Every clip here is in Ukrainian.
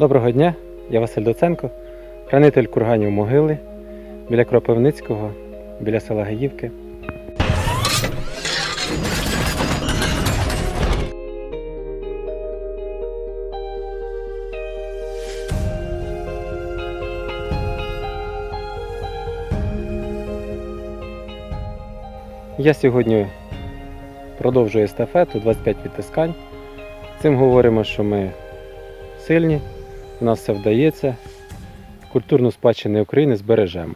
Доброго дня, я Василь Доценко, хранитель курганів могили біля Кропивницького, біля села Гаївки. Я сьогодні продовжую естафету 25 відтискань. Цим говоримо, що ми сильні, у нас все вдається. Культурну спадщину України збережемо.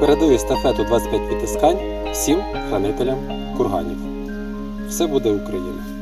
Передаю естафету 25 відтискань всім хранителям курганів. Все буде Україна!